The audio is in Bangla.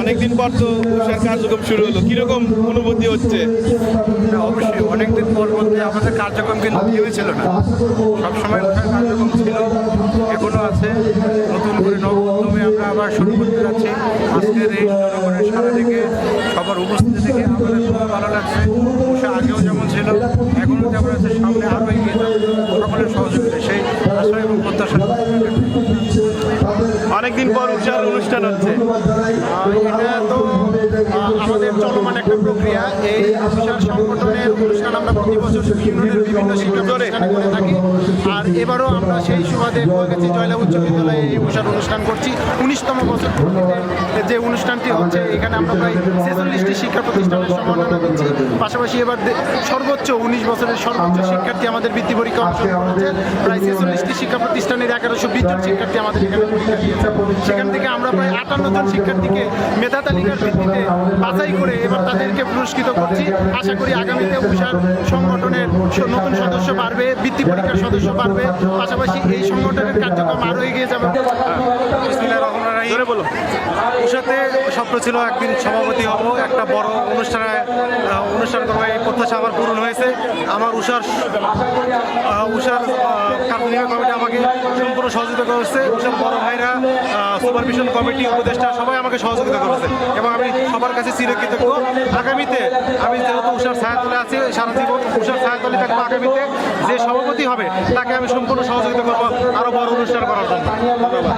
অনেকদিন পর তো উষার কার্যক্রম শুরু হলো। কীরকম অনুভূতি হচ্ছে? অবশ্যই। অনেকদিন পর বলতে আমাদের কার্যক্রম কিন্তু থেমে ছিল না। সবসময় ওঠার কার্যক্রম ছিল এখনও আছে। নতুন করে নবউদ্যমে আমরা আবার শুরু করতে যাচ্ছি। আজকের এই জনগণের সারা থেকে সবার উপস্থিতি থেকে আমাদের খুব ভালো লাগছে। উষা আগেও যেমন ছিল এখনও যেমন আছে সামনে আরও এগিয়ে সকলের সহযোগিতা সেই আশা এবং প্রত্যাশা। অনেকদিন পর উষার অনুষ্ঠান চলমান একটা প্রক্রিয়া। এই বিশাল সংগঠনের অনুষ্ঠান আমরা প্রতি বছর ইউনিয়নের বিভিন্ন শিক্ষা প্রতিষ্ঠানে করে থাকি। আর এবারও আমরা সেই সুবাদে গেছি জয়লা উচ্চ বিদ্যালয়ে এই উষার অনুষ্ঠান করছি। উনিশতম বছর যে অনুষ্ঠানটি হচ্ছে, এখানে আমরা প্রায় ছেচল্লিশটি শিক্ষা প্রতিষ্ঠানের সম্মাননা দিচ্ছি। পাশাপাশি এবার সর্বোচ্চ উনিশ বছরের সর্বোচ্চ শিক্ষার্থী আমাদের বৃত্তি পরীক্ষা অংশগ্রহণ করেছে। প্রায় ছেচল্লিশটি শিক্ষা প্রতিষ্ঠানের এগারোশো বিশ শিক্ষার্থী আমাদের এখানে সেখান থেকে আমরা প্রায় আটান্ন জন শিক্ষার্থীকে মেধা তালিকার ভিত্তিতে বাছাই করে এবার তাদেরকে পুরস্কৃত করছি। আশা করি আগামীতে উষার সংগঠনের নতুন সদস্য বাড়বে বৃত্তি পরীক্ষার সদস্য বাড়বে। পাশাপাশি এই সংগঠনের কার্যক্রম আরও এগিয়ে যাবে। ধরে বলো। উষাতে স্বপ্ন ছিল একদিন সভাপতি হব একটা বড় অনুষ্ঠানে অনুষ্ঠান করব। এই প্রত্যাশা আমার পূরণ হয়েছে। আমার উষার উষার কার্যনির্বাহী সম্পূর্ণ সহযোগিতা করেছে। সব বড় ভাইরা সুপারভিশন কমিটি উপদেষ্টা সবাই আমাকে সহযোগিতা করেছে এবং আমি সবার কাছে চিরকৃতজ্ঞ। আগামীতে আমি যেহেতু উষার ছায়াতলে আছি, সারা জীবন উষার ছায়াতলে থাকব আগামীতে। যে সভাপতি হবে, তাকে আমি সম্পূর্ণ সহযোগিতা করব আরও বড় অনুষ্ঠান করার জন্য। ধন্যবাদ।